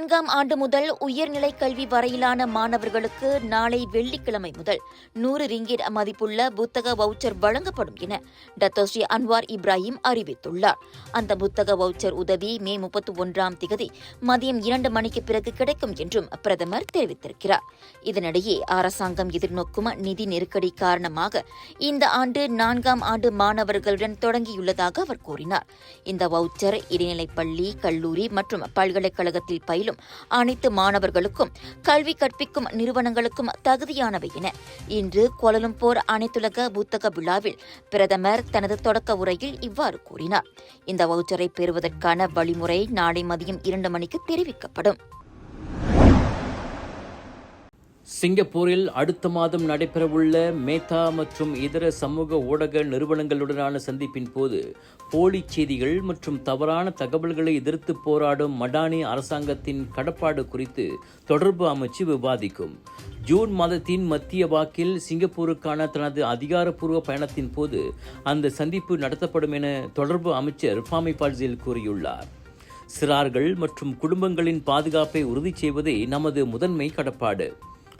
நான்காம் ஆண்டு முதல் உயர்நிலை கல்வி வரையிலான மாணவர்களுக்கு நாளை வெள்ளிக்கிழமை முதல் நூறு ரிங்கிட் மதிப்புள்ள புத்தக வவுச்சர் வழங்கப்படும் என டத்தோஸ்ரீ அன்வார் இப்ராஹிம் அறிவித்துள்ளார். அந்த புத்தக வவுச்சர் உதவி மே முப்பத்தி ஒன்றாம் திகதி மதியம் இரண்டு மணிக்கு பிறகு கிடைக்கும் என்றும் பிரதமர் தெரிவித்திருக்கிறார். இதனிடையே அரசாங்கம் எதிர்நோக்கும் நிதி நெருக்கடி காரணமாக இந்த ஆண்டு நான்காம் ஆண்டு மாணவர்களுடன் தொடங்கியுள்ளதாக அவர் கூறினார். இந்த வவுச்சர் இடைநிலைப் பள்ளி கல்லூரி மற்றும் பல்கலைக்கழகத்தில் பயிலும் அனைத்து மாணவர்களுக்கும் கல்வி கற்பிக்கும் நிறுவனங்களுக்கும் தகுதியானவை என இன்று கோலலம்பூர் அனைத்துலக புத்தக விழாவில் பிரதமர் தனது தொடக்க உரையில் இவ்வாறு கூறினார். இந்த வவுச்சரை பெறுவதற்கான வழிமுறை நாளை மதியம் இரண்டு மணிக்கு தெரிவிக்கப்படும். சிங்கப்பூரில் அடுத்த மாதம் நடைபெறவுள்ள மேத்தா மற்றும் இதர சமூக ஊடக நிறுவனங்களுடனான சந்திப்பின் போது போலி செய்திகள் மற்றும் தவறான தகவல்களை எதிர்த்து போராடும் மடானி அரசாங்கத்தின் கடப்பாடு குறித்து தொடர்பு அமைச்சு விவாதிக்கும். ஜூன் மாதத்தின் மத்திய வாக்கில் சிங்கப்பூருக்கான தனது அதிகாரப்பூர்வ பயணத்தின் போது அந்த சந்திப்பு நடத்தப்படும் என தொடர்பு அமைச்சர் ஃபாமி பால்சில் கூறியுள்ளார். சிறார்கள் மற்றும் குடும்பங்களின் பாதுகாப்பை உறுதி செய்வதே நமது முதன்மை கடப்பாடு.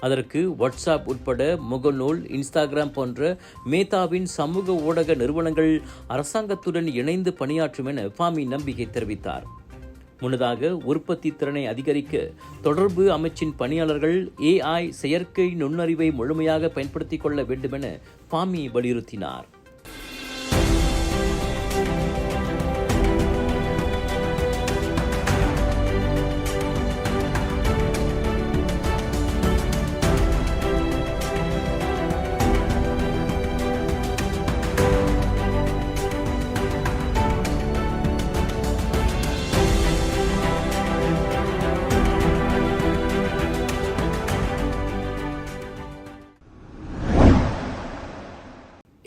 அதற்கு வாட்ஸ்அப் உட்பட முகநூல் இன்ஸ்டாகிராம் போன்ற மேத்தாவின் சமூக ஊடக நிறுவனங்கள் அரசாங்கத்துடன் இணைந்து பணியாற்றும் என ஃபாமி நம்பிக்கை தெரிவித்தார். முன்னதாக உற்பத்தி திறனை அதிகரிக்க தொடர்பு அமைச்சின் பணியாளர்கள் ஏஐ செயற்கை நுண்ணறிவை முழுமையாக பயன்படுத்திக் கொள்ள வேண்டுமென ஃபாமி வலியுறுத்தினார்.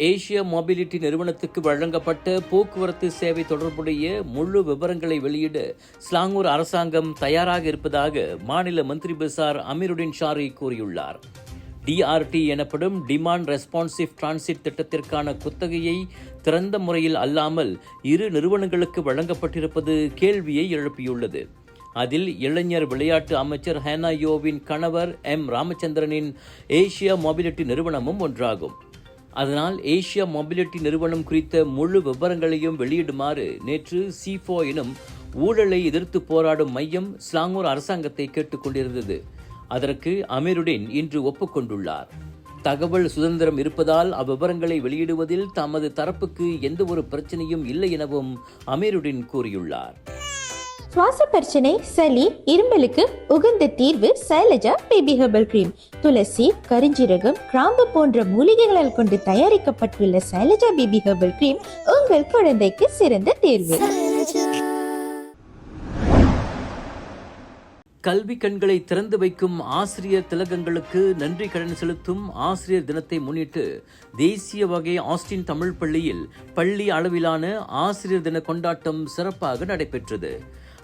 ஏசியா மொபிலிட்டி நிறுவனத்துக்கு வழங்கப்பட்ட போக்குவரத்து சேவை தொடர்புடைய முழு விவரங்களை வெளியிட ஸ்லாங்கூர் அரசாங்கம் தயாராக இருப்பதாக மாநில மந்திரி பசார் அமீருடின் ஷாரி கூறியுள்ளார். டிஆர்டி எனப்படும் டிமாண்ட் ரெஸ்பான்சிவ் டிரான்சிட் திட்டத்திற்கான குத்தகையை திறந்த முறையில் அல்லாமல் இரு நிறுவனங்களுக்கு வழங்கப்பட்டிருப்பது கேள்வியை எழுப்பியுள்ளது. அதில் இளைஞர் விளையாட்டு அமைச்சர் ஹேனாயோவின் கணவர் எம் ராமச்சந்திரனின் ஏசியா மொபிலிட்டி நிறுவனமும் ஒன்றாகும். அதனால் ஏசியா மொபிலிட்டி நிறுவனம் குறித்த முழு விவரங்களையும் வெளியிடுமாறு நேற்று சிஃபோ எனும் ஊழலை எதிர்த்து போராடும் மையம் ஸ்லாங்கூர் அரசாங்கத்தை கேட்டுக்கொண்டிருந்தது அதற்கு அமீருடின் இன்று ஒப்புக்கொண்டுள்ளார் தகவல் சுதந்திரம் இருப்பதால் அவ்விவரங்களை வெளியிடுவதில் தமது தரப்புக்கு எந்த ஒரு பிரச்சனையும் இல்லை எனவும் அமீருடின் கூறியுள்ளார். சுவாச பிரச்சனை சளி இரும்பலுக்கு உகந்த தீர்வு சைலஜா பேபி ஹெர்பல் கிரீம். துளசி கரிஞ்சீரகம் கிராம்பு போன்ற மூலிகைகளால் கொண்டு தயாரிக்கப்பட்டுள்ள சைலஜா பேபி ஹெர்பல் கிரீம் உங்கள் குழந்தைக்கு சிறந்த தேர்வு. கல்வி கண்களை திறந்து வைக்கும் ஆசிரியர் திலகங்களுக்கு நன்றி கடன் செலுத்தும் ஆசிரியர் தினத்தை முன்னிட்டு தேசிய வகை ஆஸ்டின் தமிழ் பள்ளியில் பள்ளி அளவிலான ஆசிரியர் தின கொண்டாட்டம் சிறப்பாக நடைபெற்றது.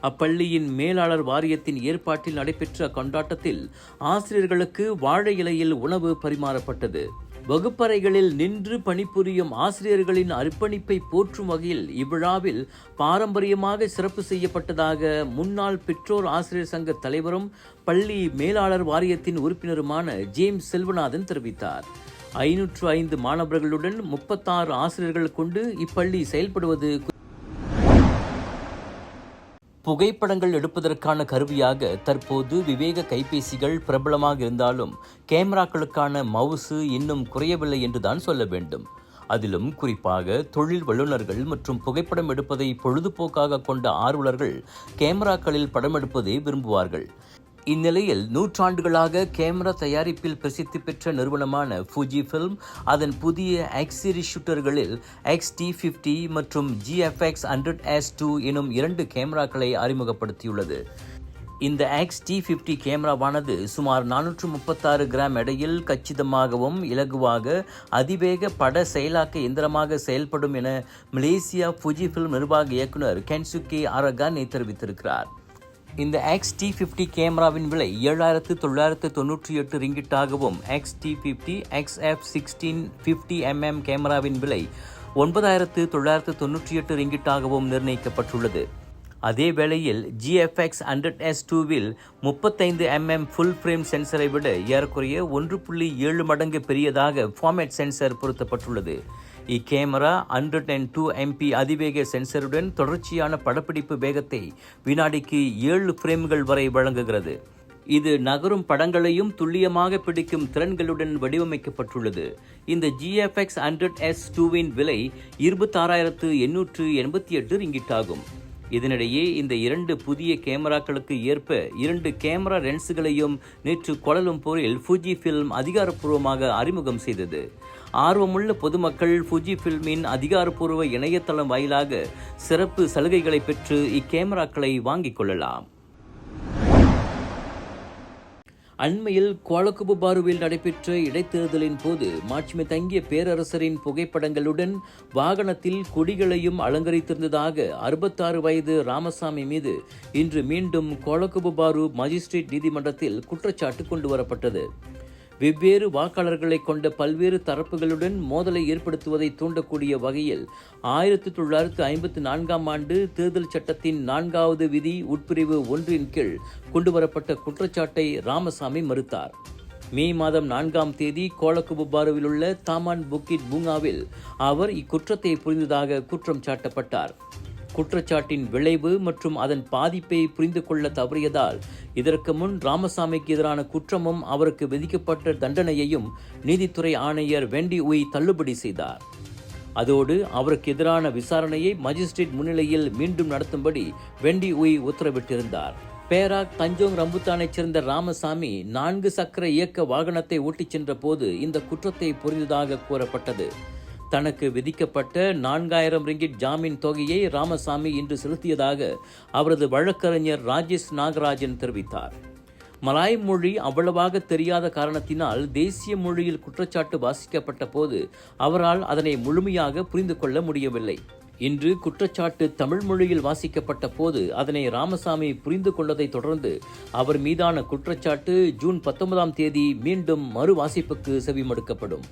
அப்பள்ளியின் மேலாளர் வாரியத்தின் ஏற்பாட்டில் நடைபெற்ற கொண்டாட்டத்தில் ஆசிரியர்களுக்கு வாழை இலையில் உணவு பரிமாறப்பட்டது. வகுப்பறைகளில் நின்று பணிபுரியும் ஆசிரியர்களின் அர்ப்பணிப்பை போற்றும் வகையில் இவ்விழாவில் பாரம்பரியமாக சிறப்பு செய்யப்பட்டதாக முன்னாள் பெற்றோர் ஆசிரியர் சங்க தலைவரும் பள்ளி மேலாளர் வாரியத்தின் உறுப்பினருமான ஜேம்ஸ் செல்வநாதன் தெரிவித்தார். ஐநூற்று ஐந்து மாணவர்களுடன் முப்பத்தாறு ஆசிரியர்கள் கொண்டு இப்பள்ளி செயல்படுவது புகைப்படங்கள் எடுப்பதற்கான கருவியாக தற்போது விவேக கைபேசிகள் பிரபலமாக இருந்தாலும் கேமராக்களுக்கான மவுசு இன்னும் குறையவில்லை என்றுதான் சொல்ல வேண்டும். அதிலும் குறிப்பாக தொழில் வல்லுநர்கள் மற்றும் புகைப்படம் எடுப்பதை பொழுதுபோக்காக கொண்ட ஆர்வலர்கள் கேமராக்களில் படம் எடுப்பதை விரும்புவார்கள். இந்நிலையில் நூற்றாண்டுகளாக கேமரா தயாரிப்பில் பிரசித்தி பெற்ற நிறுவனமான ஃபுஜி ஃபில்ம் அதன் புதிய எக்ஸ் சீரிஸ் ஷூட்டர்களில் எக்ஸ் டி ஃபிஃப்டி மற்றும் ஜிஎஃப்எக்ஸ் ஹண்ட்ரட் எஸ் டூ எனும் இரண்டு கேமராக்களை அறிமுகப்படுத்தியுள்ளது. இந்த எக்ஸ் டி ஃபிஃப்டி கேமராவானது சுமார் நானூற்று முப்பத்தாறு கிராம் எடையில் கச்சிதமாகவும் இலகுவாக அதிவேக பட செயலாக்க இயந்திரமாக செயல்படும் என மலேசியா ஃபுஜி ஃபில்ம் நிர்வாக இயக்குனர் கென்சுகே அரகானி தெரிவித்திருக்கிறார். இந்த எக்ஸ் டி ஃபிஃப்டி கேமராவின் விலை ஏழாயிரத்து தொள்ளாயிரத்து தொண்ணூற்றி எட்டு ரிங்கிட்டாகவும் X T fifty X F sixteen fifty mm கேமராவின் விலை ஒன்பதாயிரத்து தொள்ளாயிரத்து தொண்ணூற்றி எட்டு ரிங்கிட்டாகவும் நிர்ணயிக்கப்பட்டுள்ளது. அதே வேளையில் ஜிஎஃப்எக்ஸ் ஹண்ட்ரட் எஸ் டூவில் முப்பத்தைந்து எம்எம் ஃபுல் ஃப்ரேம் சென்சரை விட ஏறக்குறைய ஒன்று புள்ளி ஏழு மடங்கு பெரியதாக ஃபார்மேட் சென்சர் பொருத்தப்பட்டுள்ளது. இக்கேமரா ஹண்ட்ரட் அண்ட் டூ எம்பி அதிவேக சென்சருடன் தொடர்ச்சியான படப்பிடிப்பு வேகத்தை வினாடிக்கு ஏழு ஃப்ரேம்கள் வரை வழங்குகிறது. இது நகரும் படங்களையும் துல்லியமாக பிடிக்கும் திறன்களுடன் வடிவமைக்கப்பட்டுள்ளது. இந்த ஜிஎஃப்எக்ஸ் ஹண்ட்ரட் எஸ் டூவின் விலை இருபத்தாறாயிரத்து எண்ணூற்று எண்பத்தி எட்டு ரிங்கிட் ஆகும் இதனிடையே இந்த இரண்டு புதிய கேமராக்களுக்கு ஏற்ப இரண்டு கேமரா லென்ஸுகளையும் நேற்று கோலலம்பூரில் ஃபுஜி ஃபில்ம் அதிகாரப்பூர்வமாக அறிமுகம் செய்தது. ஆர்வமுள்ள பொதுமக்கள் ஃபுஜி ஃபில்மின் அதிகாரப்பூர்வ இணையதளம் வாயிலாக சிறப்பு சலுகைகளை பெற்று இக்கேமராக்களை வாங்கிக் கொள்ளலாம். அண்மையில் கோலக்குபுபாருவில் நடைபெற்ற இடைத்தேர்தலின் போது மாட்சிமை தங்கிய பேரரசரின் புகைப்படங்களுடன் வாகனத்தில் கொடிகளையும் அலங்கரித்திருந்ததாக அறுபத்தாறு வயது ராமசாமி மீது இன்று மீண்டும் கோலக்குபுபாரு மஜிஸ்ட்ரேட் நீதிமன்றத்தில் குற்றச்சாட்டு கொண்டு வரப்பட்டது. வெவ்வேறு வாக்காளர்களை கொண்ட பல்வேறு தரப்புகளுடன் மோதலை ஏற்படுத்துவதை தூண்டக்கூடிய வகையில் ஆயிரத்தி தொள்ளாயிரத்து ஐம்பத்தி நான்காம் ஆண்டு தேர்தல் சட்டத்தின் நான்காவது விதி உட்பிரிவு ஒன்றின் கீழ் கொண்டுவரப்பட்ட குற்றச்சாட்டை ராமசாமி மறுத்தார். மே மாதம் நான்காம் தேதி கோலக்குபுபாருவில் உள்ள தாமான் புக்கிட் பூங்காவில் அவர் இக்குற்றத்தை புரிந்ததாக குற்றம் சாட்டப்பட்டார். குற்றச்சாட்டின் விளைவு மற்றும் அதன் பாதிப்பை புரிந்து கொள்ள தவறியதால் இதற்கு முன் ராமசாமிக்கு எதிரான குற்றமும் அவருக்கு விதிக்கப்பட்ட தண்டனையையும் நீதித்துறை ஆணையர் வெண்டி உய் தள்ளுபடி செய்தார். அதோடு அவருக்கு எதிரான விசாரணையை மஜிஸ்ட்ரேட் முன்னிலையில் மீண்டும் நடத்தும்படி வெண்டி உய் உத்தரவிட்டிருந்தார். பேராக் தஞ்சோங் ரம்புத்தானைச் சேர்ந்த ராமசாமி நான்கு சக்கர இயக்க வாகனத்தை ஓட்டிச் சென்ற போது இந்த குற்றத்தை புரிந்ததாக கூறப்பட்டது. தனக்கு விதிக்கப்பட்ட நான்காயிரம் ரிங்கிட் ஜாமீன் தொகையை ராமசாமி இன்று செலுத்தியதாக அவரது வழக்கறிஞர் ராஜேஷ் நாகராஜன் தெரிவித்தார். மலாய் மொழி அவ்வளவாக தெரியாத காரணத்தினால் தேசிய மொழியில் குற்றச்சாட்டு வாசிக்கப்பட்ட போது அவரால் அதனை முழுமையாக புரிந்து கொள்ள முடியவில்லை. இன்று குற்றச்சாட்டு தமிழ் மொழியில் வாசிக்கப்பட்ட போது அதனை ராமசாமி புரிந்து கொண்டதை தொடர்ந்து அவர் மீதான குற்றச்சாட்டு ஜூன் பத்தொன்பதாம் தேதி மீண்டும் மறு வாசிப்புக்கு செவிமடுக்கப்படும்.